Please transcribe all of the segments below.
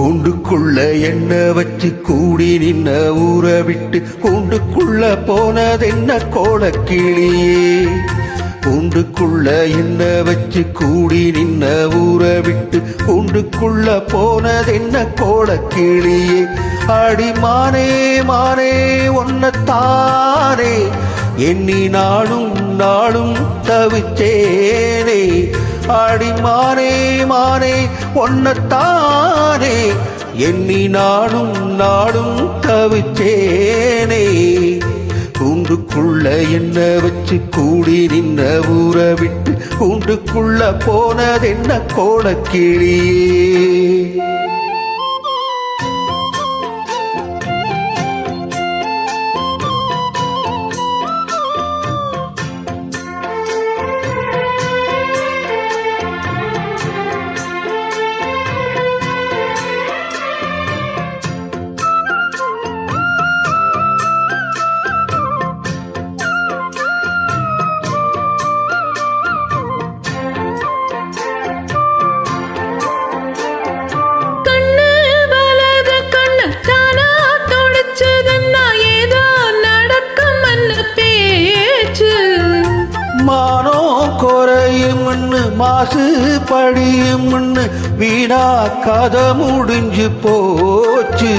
கூண்டுக்குள்ள என்ன வச்சு கூடி நின்ன ஊற விட்டு கூண்டுக்குள்ள போனதென்ன கோலக்கிளியே? கூண்டுக்குள்ள என்ன வச்சு கூடி நின்ன ஊற விட்டு கூண்டுக்குள்ள போனதென்ன கோலக்கிளியே? அடி மானே மானே ஒன்னத்தானே எண்ணி நாளும் நாளும் தவிச்சேனே ஆடி மானே மானே ஒன்னத்தானே. எண்ணி நாளும் நாளும் தவிச்சேனே கூண்டுக்குள்ள என்ன வச்சு கூடி நின்ன ஊற விட்டு கூண்டுக்குள்ள போனதென்ன கோலக்கிளியே. மாசு படியும்னு வீணா கதை முடிஞ்சு போச்சு.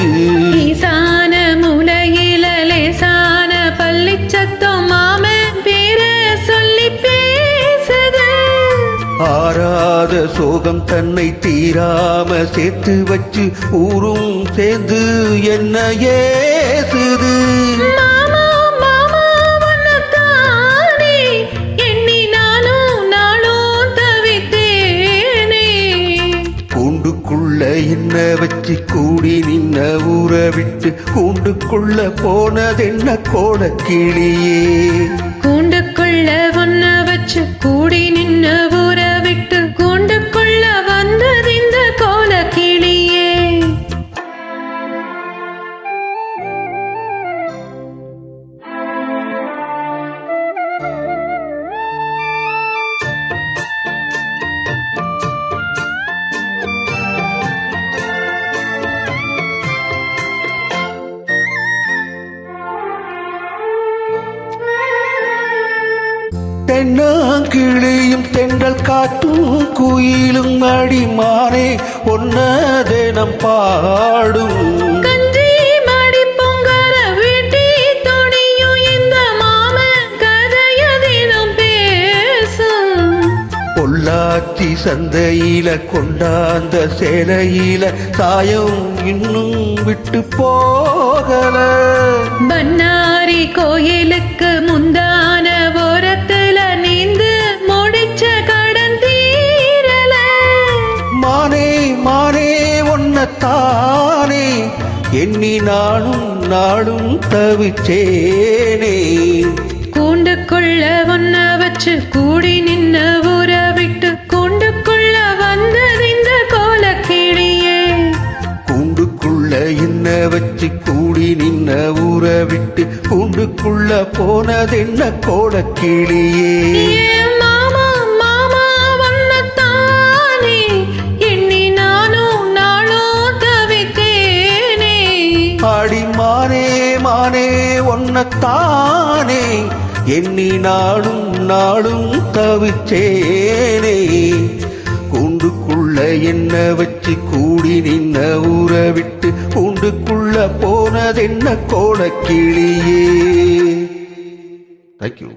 ஈசான மூலையில லேசான பள்ளிச்சத்தம் மாமன் பேர சொல்லி பேசுது. ஆறாத சோகம் தன்னை தீராம சேர்த்து வச்சு ஊரும் சேர்ந்து என்ன ஏசுது. என்ன வச்சு கூடி நின்ன ஊற விட்டு கூண்டுக்குள்ள போனதென்ன கோலக்கிளியே கூண்டுக்குள்ள ஒன்ன வச்சு கூடி தென்னாங்கிளியும் தென்றல் காட்டும் குயிலும் அடிமானே ஒன்ன தினம் பாடும். பொள்ளாச்சி சந்தையில கொண்டாந்த சேலையில சாயம் இன்னும் விட்டு போகல. பண்ணாரி கோயிலுக்கு ஒன்னத்தானே எண்ணி நாளும் நாளும் தவிச்சேனே கூண்டுக்குள்ள ஒன்ன வச்சு கூடி நின்ன ஊற விட்டு கூண்டுக்குள்ள வந்தது இந்த கோலக்கிளியே கூண்டுக்குள்ள என்ன வச்சு கூடி நின்ன ஊற விட்டு கூண்டுக்குள்ள போனதென்ன கோலக்கிளியே ஆடி மானே மானே ஒன்னத்தானே எண்ணி நாளும் நாளும் தவிச்சேனே. கூண்டுக்குள்ள என்ன வச்சு கூடி நின்ன ஊற விட்டு கூண்டுக்குள்ள போனதென்ன கோலக்கிளியே தேங்க்யூ